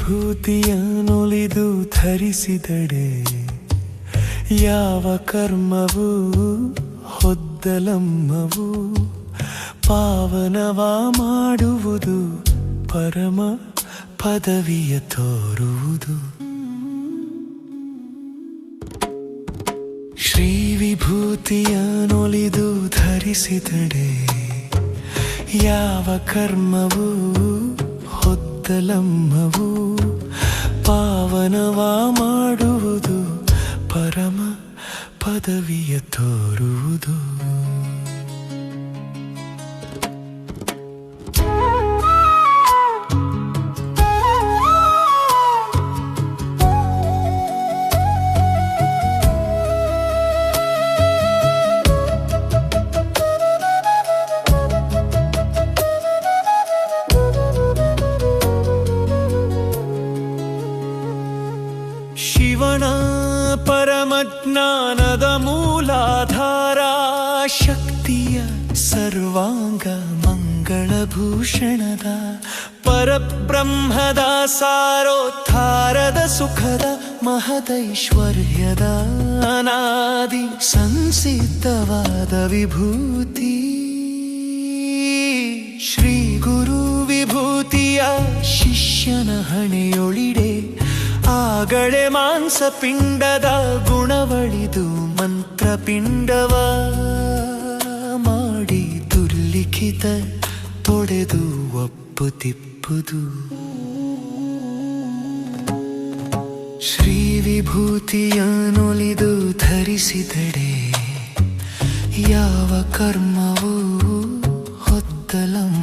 ಶ್ರೀ ನುಲಿದು ಧರಿಸಿದಡೆ, ಯಾವ ಕರ್ಮವು ಹೊದ್ದಲಮ್ಮವು, ಪಾವನವ ಮಾಡುವುದು ಪರಮ ಪದವಿಯ ತೋರುವುದು. ಶ್ರೀ ವಿಭೂತಿಯನ್ನೊಲಿದು ಧರಿಸಿದಡೆ, ಯಾವ ಕರ್ಮವು ಹೊದ್ದಲಮ್ಮವು ಪಾವನವಾ ಮಾಡುವುದು ಪರಮ ಪದವಿಯ ತೋರುವುದು. ಸರ್ವಾಂಗ ಮಂಗಳಭೂಷಣದ ಪರಬ್ರಹ್ಮದ ಸಾರೋತ್ಥಾರದ ಸುಖದ, ಮಹದೈಶ್ವರ್ಯದ ಅನಾದಿ ಸಂಸಿದ್ಧವಾದ ವಿಭೂತಿ. ಶ್ರೀ ಗುರು ವಿಭೂತಿಯ ಶಿಷ್ಯನ ಹಣೆಯೊಳಿಡೆ, ಆಗಳೆ ಮಾಂಸ ಪಿಂಡದ ಗುಣವಳಿದು ಮಂತ್ರಪಿಂಡವ. ದುರ್ಲಿಖಿತ ತೊಡೆದು ಒಪ್ಪು ತಿಪ್ಪುದು. ಶ್ರೀ ವಿಭೂತಿಯನೊಲಿದು ಧರಿಸಿದಡೆ ಯಾವ ಕರ್ಮವೂ ಹೊತ್ತಲಮ್ಮವು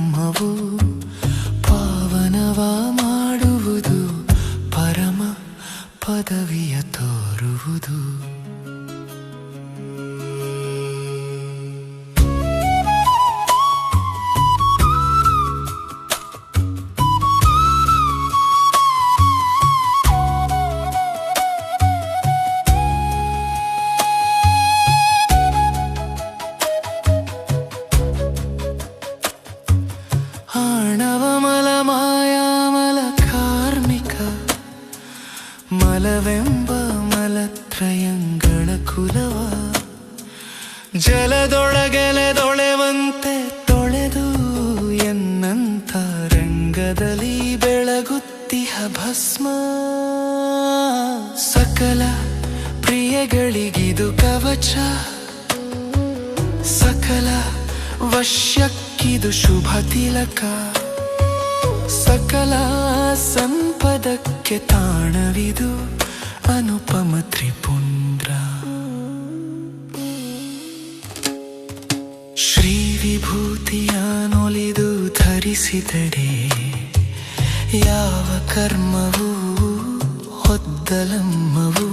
ಮಲವೆಂಬ ಮಲತ್ರಯಂಗಳ ಕುಲವ, ಜಲದೊಳಗೆಲೆದೊಳೆವಂತೆ ತೊಳೆದು ಎನ್ನಂಥ ರಂಗದಲ್ಲಿ ಬೆಳಗುತ್ತಿಹ ಭಸ್ಮ. ಸಕಲ ಪ್ರಿಯಗಳಿಗಿದು ಕವಚ, ಸಕಲ ವಶ್ಯಕ್ಕಿದು ಶುಭ ತಿಲಕ. ಸಂಪದಕ್ಕೆ ತಾಣವಿದು ಅನುಪಮ ತ್ರಿಪುಂದ್ರ. ಶ್ರೀ ವಿಭೂತಿಯನ್ನೊಲಿದು ಧರಿಸಿದರೆ ಯಾವ ಕರ್ಮವೂ ಹೊದ್ದಲಮ್ಮವು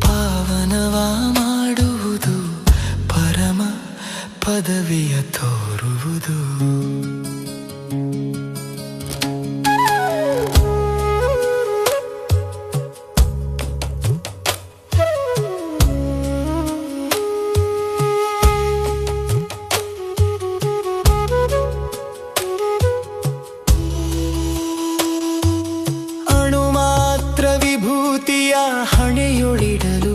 ಪಾವನವ ಮಾಡುವುದು ಪರಮ ಪದವಿಯ ತೋರುವುದು. ವಿಭೂತಿಯ ಹಣೆಯೊಳಿಡಲು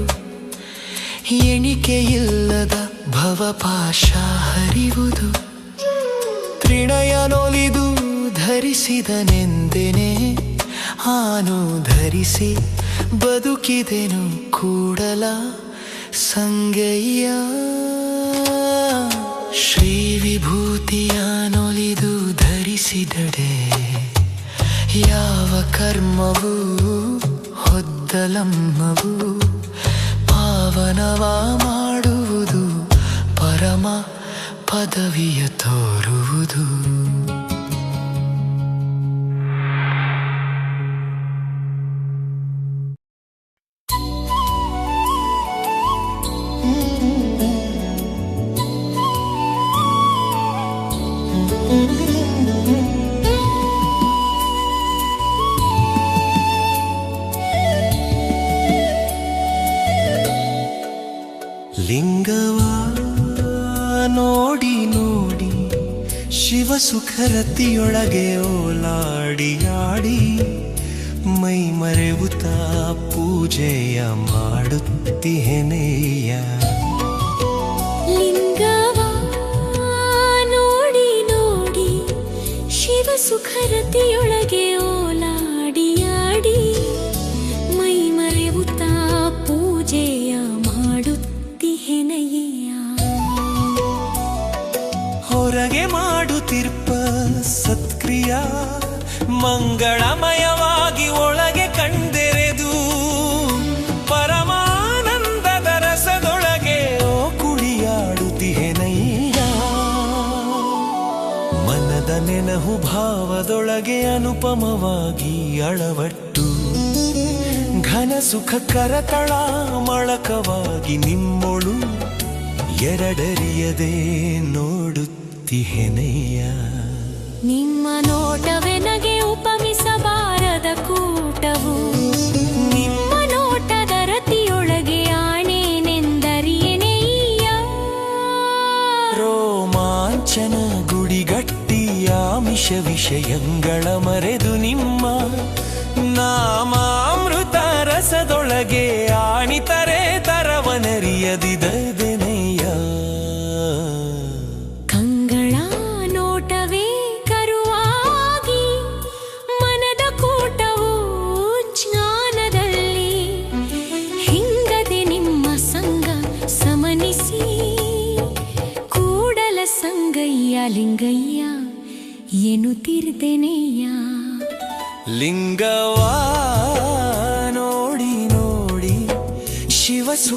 ಎಣಿಕೆಯಿಲ್ಲದ ಭವಪಾಶ ಹರಿವುದು. ತ್ರಿಣಯನೊಲಿದು ಧರಿಸಿದನೆಂದೆನೆ, ಆನು ಧರಿಸಿ ಬದುಕಿದೆನು ಕೂಡಲ ಸಂಗಯ್ಯ ಶ್ರೀ ವಿಭೂತಿಯನೊಲಿದು ಧರಿಸಿದಡೆ, ಯಾವ ಕರ್ಮವು ಹೊದ್ದಲಮ್ಮವು ಪಾವನವ ಮಾಡುವುದು ಪರಮ ಪದವಿಯ ತೋರುವುದು. ಸುಖರತಿಯೊಳಗೆ ಓಲಾಡಿಯಾಡಿ ಮೈ ಮರೆವುತ ಪೂಜೆಯ ಮಾಡುತ್ತಿಹೆನೆಯ? ಲಿಂಗವ ನೋಡಿ ನೋಡಿ ಶಿವ ಸುಖರತಿಯೊಳಗೆ ಮಂಗಳಮಯವಾಗಿ ಒಳಗೆ ಕಂಡೆರೆದು. ಪರಮಾನಂದದ ರಸದೊಳಗೆ ಓ ಕುಳಿಯಾಡುತ್ತಿಹೆನಯ್ಯ ಮನದ ನೆನಹು ಭಾವದೊಳಗೆ ಅನುಪಮವಾಗಿ ಅಳವಟ್ಟು. ಘನ ಸುಖ ಕರತಳ ಮಳಕವಾಗಿ ನಿಮ್ಮೊಳು ಎರಡರಿಯದೆ ನೋಡುತ್ತಿಹೆನೆಯ ನಿಮ್ಮ ನೋಟವೆನಗೆ ಉಪಮಿಸಬಾರದ ಕೂಟವು. ನಿಮ್ಮ ನೋಟದ ರತಿಯೊಳಗೆ ರೋಮಾಂಚನ ಗುಡಿಗಟ್ಟಿಯ ವಿಷಯಗಳ ಮರೆದು ನಿಮ್ಮ ನಾಮಾಮೃತ ರಸದೊಳಗೆ ಆಣಿತರೆ ತರವನರಿಯದಿದನೆಯ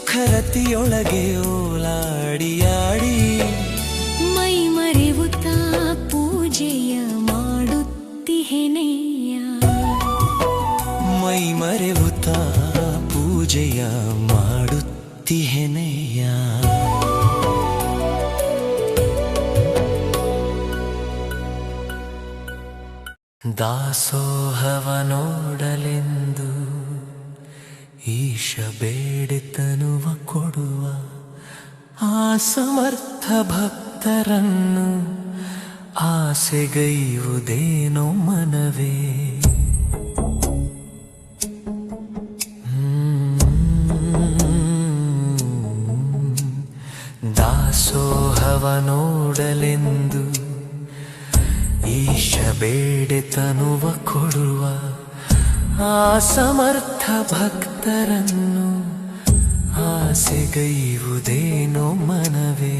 ಸುಖರತಿಯೊಳಗೆ ಓಲಾಡಿಯಾಡಿ ಮೈ ಮರೆವುತ್ತ ಪೂಜೆಯ ಮಾಡುತ್ತಿಹೆನೆಯ? ಮೈ ಮರೆವುತ್ತ ಪೂಜೆಯ ಮಾಡುತ್ತಿಹೆನೆಯ? ದಾಸೋಹವ ನೋಡಲೆಂದು ಈಶ ಬೇಡಿತನುವ ಕೊಡುವ ಆ ಸಮರ್ಥ ಭಕ್ತರನ್ನು ಆಸೆಗೈಯುವುದೇನೋ ಮನವೇ. ದಾಸೋಹವ ನೋಡಲೆಂದು ಈಶ ಬೇಡೆತನುವ ಕೊಡುವ ಆ ಸಮರ್ಥ ಭಕ್ತರನ್ನು ಆಸೆಗೈಯುವುದೇನೋ ಮನವೇ.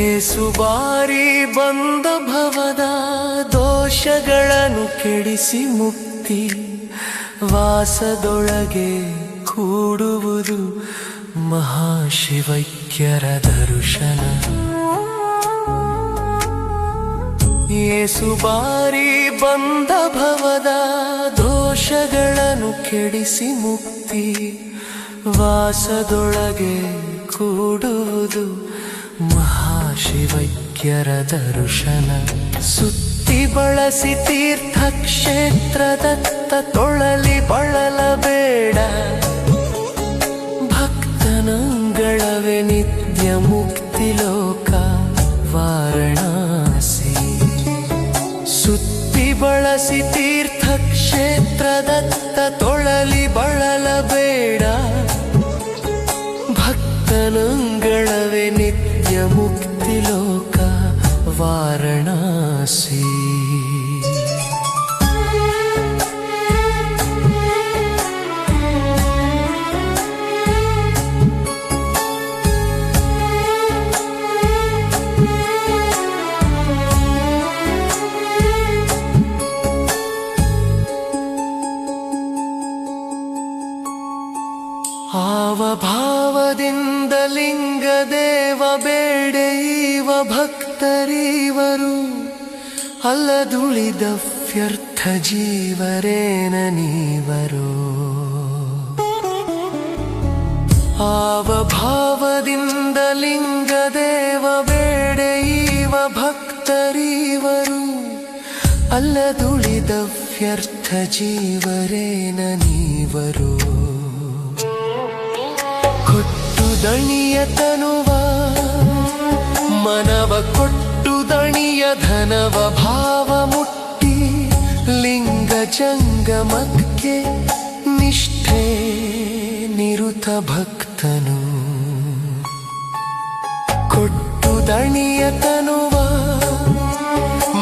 ಏಸು ಬಾರಿ ಬಂದ ಭವದ ದೋಷಗಳನ್ನು ಕೆಡಿಸಿ ಮುಕ್ತಿ ವಾಸದೊಳಗೆ ಕೂಡುವುದು ಮಹಾಶಿವೈಕ್ಯರ ದರ್ಶನ ಏಸು ಬಾರಿ ಬಂದ ಭವದ ದೋಷಗಳನ್ನು ಕೆಡಿಸಿ ಮುಕ್ತಿ. ವಾಸದೊಳಗೆ ಕೂಡುವುದು ಮಹಾಶಿವೈಕ್ಯರ ದರ್ಶನ. ಸುತ್ತಿ ಬಳಸಿ ತೀರ್ಥ ಕ್ಷೇತ್ರದತ್ತ ತೊಳಲಿ ಬಳಲಬೇಡ. ಭಕ್ತನಂಗಳವೇ ನಿತ್ಯ ಲೋಕ ವಾರಣಾಸಿ. ಸುತ್ತಿ ಬಳಸಿ ತೀರ್ಥ ಕ್ಷೇತ್ರದತ್ತ ತೊಳಲಿ ಬಳಲಬೇಡ. ಭಕ್ತನಂಗಳವೇ ನಿತ್ಯ ಮುಕ್ತಿ ಲೋಕ ವಾರಣಾಸಿ. ಅಲ್ಲದುಳಿದ ವ್ಯರ್ಥ ಜೀವರೇನ ನೀವರು? ಭಾವದಿಂದ ಲಿಂಗ ದೇವ ಬೇಡೆಯುವ ಭಕ್ತರಿವರು. ಅಲ್ಲದುಳಿದ ವ್ಯರ್ಥ ಜೀವರೇನ ನೀವರು? ದಣಿಯ ತನುವ ಮನವ ಕೊಟ್ಟು ಧನವ ಭಾವ ಮುಟ್ಟಿ, ಲಿಂಗ ಜಂಗಮಕ್ಕೆ ನಿಷ್ಠೆ ನಿರುತ ಭಕ್ತನು. ಕೊಟ್ಟು ದಣಿಯ ತನುವ,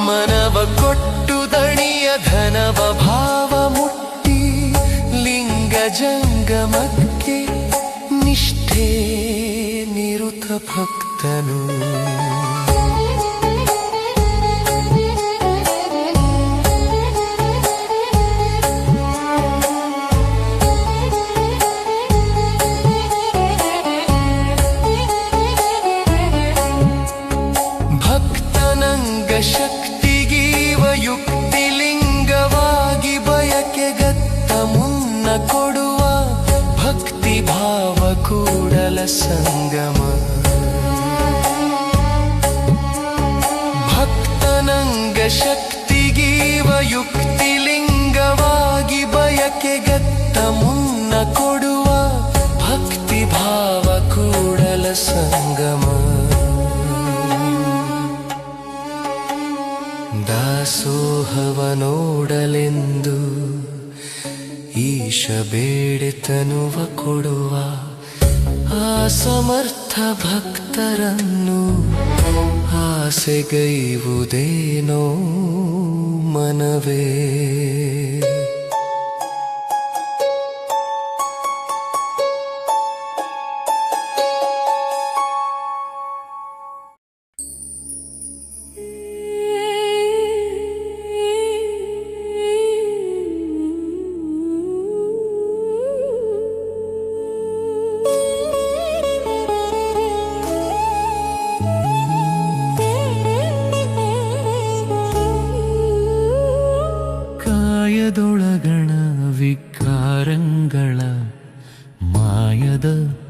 ಮನವ ಕೊಟ್ಟು ದಣಿಯ ಧನವ ಭಾವ ಮುಟ್ಟಿ, ಲಿಂಗ ಜಂಗಮಕ್ಕೆ ನಿಷ್ಠೆ ನಿರುತ ಭಕ್ತನು. ಸಂಗಮ. ಭಕ್ತನಂಗ ಶಕ್ತಿಗೀವ ಯುಕ್ತಿಲಿಂಗವಾಗಿ ಬಯಕೆಗತ್ತ ಮುನ್ನ ಕೊಡುವ ಭಕ್ತಿ ಭಾವ ಕೂಡಲ ಸಂಗಮ. ದಾಸೋಹವ ನೋಡಲೆಂದು ಈಶ ಬೇಡೆತನುವ ಕೊಡುವ ಸಮರ್ಥ ಭಕ್ತರನ್ನು ಆಸೆಗೈವುದೇನೋ ಮನವೇ.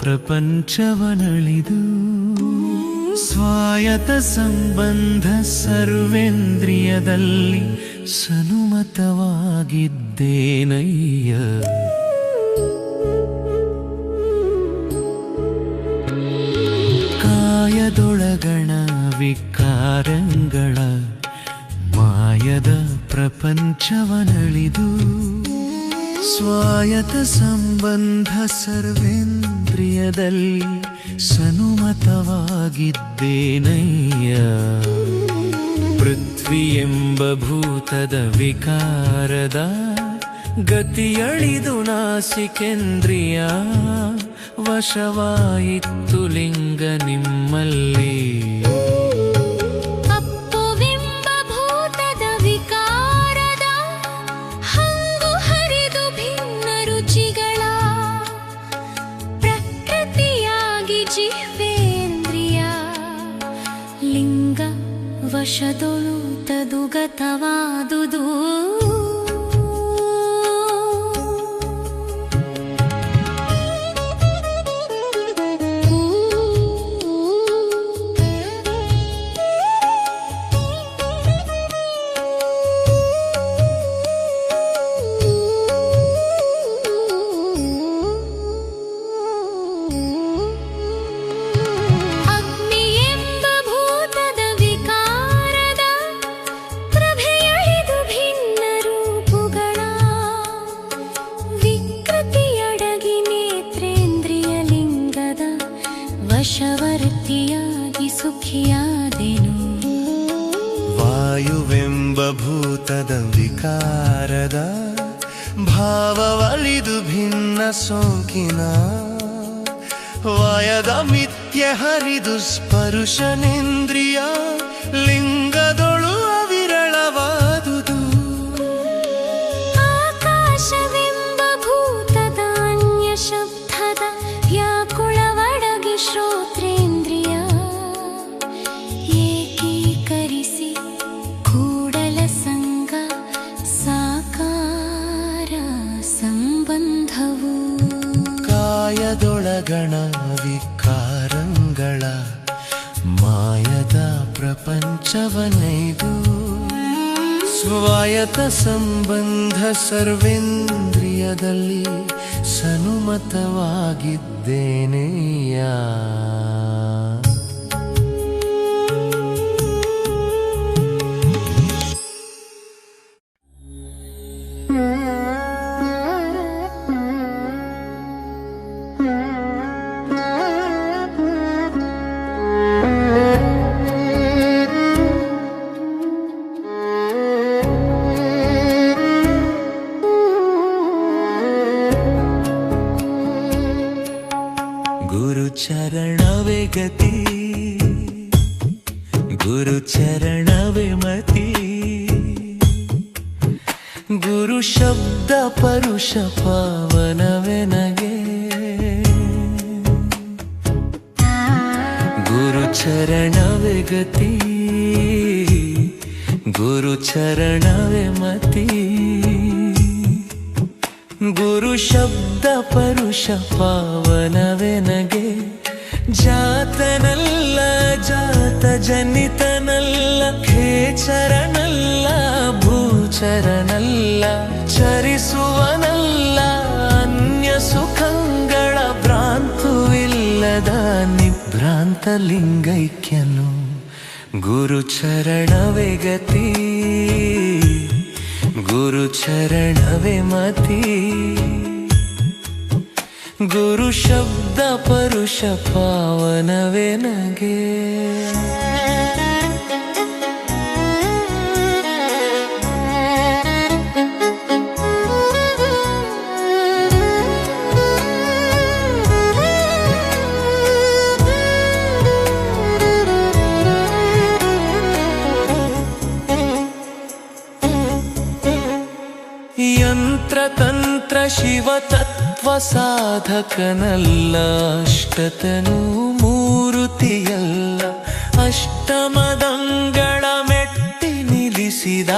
ಪ್ರಪಂಚವನಳಿದು ಸ್ವಾಯತ ಸಂಬಂಧ ಸರ್ವೇಂದ್ರಿಯದಲ್ಲಿ ಸನುಮತವಾಗಿದ್ದೇನಯ್ಯ? ಕಾಯದೊಳಗಣ ವಿಕಾರಗಳ ಮಾಯದ ಪ್ರಪಂಚವನಳಿದು ಸ್ವಾಯತ ಸಂಬಂಧ ಸರ್ವೇಂದ್ರಿಯದಲ್ಲಿ ಸನುಮತವಾಗಿದ್ದೇನಯ್ಯ? ಪೃಥ್ವಿ ಎಂಬ ಭೂತದ ವಿಕಾರದ ಗತಿಯಳಿದು ನಾಸಿಕೇಂದ್ರಿಯ ವಶವಾಯಿತ್ತು ಲಿಂಗ ನಿಮ್ಮಲ್ಲಿ. ವಶದೊಳು ತದುಗತವಾದುದು ವಿಕಾರದ ಭಾವವಲಿದು ಭಿನ್ನ ಸೋಂಕಿನ ವಯದ ಮಿಥ್ಯ ಹರಿದು ಸ್ಪರುಶನೇಂದ್ರಿಯ ಮಾಯದ ಪ್ರಪಂಚವನೈದು. ಸ್ವಾಯತ ಸಂಬಂಧ ಸರ್ವೇಂದ್ರಿಯದಲ್ಲಿ ಸನುಮತವಾಗಿದ್ದೇನೆಯ? ಗತಿ. ಗುರುಚರಣವೇ ಮತಿ. ಗುರು ಶಬ್ದ ಪರುಷ ಪಾವನವೇ ನಗೆ. ಗುರುಚರಣವೇ ಗತಿ. ಗುರುಚರಣವೇ ಮತಿ. ಗುರು ಶಬ್ದ ಪರುಷ ಪಾವನವೇ ನಗೆ. ಜಾತನಲ್ಲ ಜಾತ ಜನಿತನಲ್ಲ, ಖೇಚರನಲ್ಲ, ಭೂಚರನಲ್ಲ, ಚರಿಸುವನಲ್ಲ, ಅನ್ಯ ಸುಖಂಗಳ ಭ್ರಾಂತು ಇಲ್ಲದ ನಿಭ್ರಾಂತ ಲಿಂಗೈಕ್ಯನು ಗುರುಚರಣವೇ ಗತಿ, ಗುರುಚರಣವೇ ಮತಿ. ಗುರು ಶಬ್ದ ಪರುಷ ಪಾವನವೇ ನಗೆ ಯಂತ್ರ ತಂತ್ರ ಶಿವ ತತ್ವ ಸಾಧಕನಲ್ಲ ಅಷ್ಟತನು ಮೂರುತಿಯಲ್ಲ. ಅಷ್ಟಮದಂಗಳ ಮೆಟ್ಟಿ ನಿಲ್ಲಿಸಿದ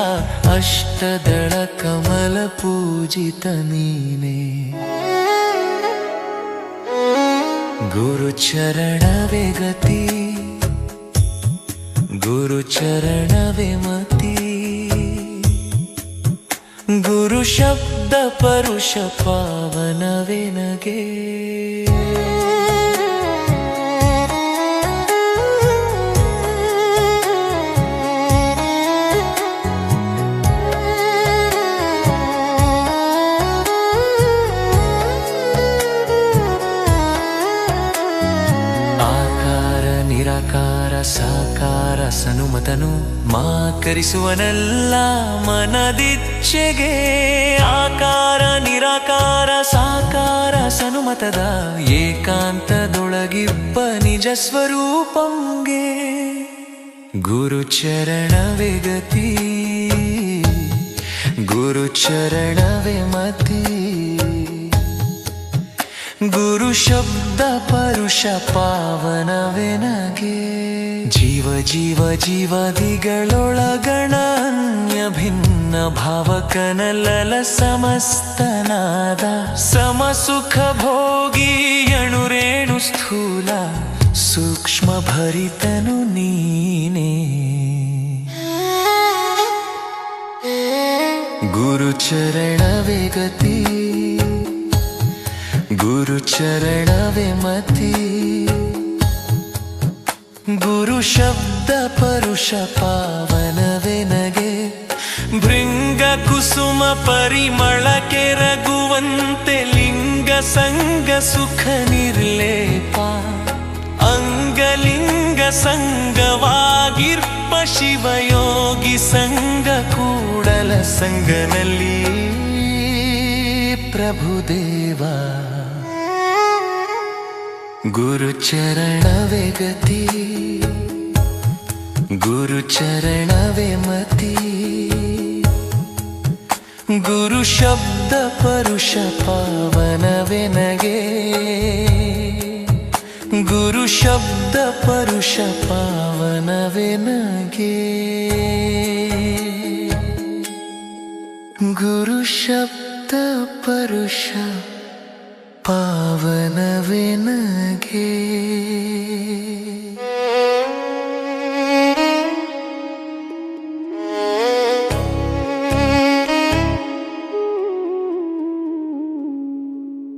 ಅಷ್ಟದಳ ಕಮಲ ಪೂಜಿತ ನೀನೇ. ಗುರುಚರಣವೇ ಗತಿ. ಗುರುಚರಣವೇ ಮತಿ. ಗುರು ಶಬ್ದ ಪರುಷ ಪಾವನವೆನಗೆ? ಆಕಾರ ನಿರಾಕಾರ ಸಾಕಾರ ಸನುಮತನು ಮಾಕರಿಸುವನಲ್ಲ ಮನದಿಚ್ಛೆಗೆ ಆಕಾರ, ನಿರಾಕಾರ, ಸಾಕಾರ, ಸನುಮತದ ಏಕಾಂತದೊಳಗಿಬ್ಬ ನಿಜ ಸ್ವರೂಪಂಗೆ ಗುರುಚರಣವೇ ಗತಿ. ಗುರುಚರಣವೇ ಮತಿ. ಗುರು ಶಬ್ದ ಪರುಷ ಪಾವನವೇ ನಗೆ. ಜೀವ ಜೀವ ಜೀವಾದಿಗಳೊಳಗಣ ಭಿನ್ನ ಭಾವಕನಲಲ ಸಮಸ್ತನಾದ ಸಮಸುಖ ಭೋಗಿ ಅಣುರೇಣು ಸ್ಥೂಲ ಸೂಕ್ಷ್ಮ ಭರಿತನು ನೀನೇ. ಗುರುಚರಣವೇ ಗತಿ, ಗುರುಚರಣವೇ ಮತಿ. ಗುರು ಶಬ್ದ ಪರುಷ ಪಾವನವೆನಗೆ ಭೃಂಗ ಕುಸುಮ ಪರಿಮಳ ಕೆರಗುವಂತೆ ಲಿಂಗ ಸಂಗ ಸುಖ ನಿರ್ಲೇಪ. ಅಂಗಲಿಂಗ ಸಂಗವಾಗಿರ್ಪ ಶಿವಯೋಗಿ ಸಂಗ ಕೂಡಲ ಸಂಗನಲ್ಲಿ ಪ್ರಭುದೇವ. ಗುರುಚರಣವೇ ಗತಿ, ಗುರುಚರಣವೇ ಮತಿ. ಗುರು ಶಬ್ದ ಪರುಷ ಪಾವನವೇ ನಗೆ, ಗುರು ಶಬ್ದ ಪರುಷ ಪಾವನವೇ ನಗೆ. ಗುರು ಶಬ್ದ ಪರುಷ ಪಾವನವೇ ನಗೆ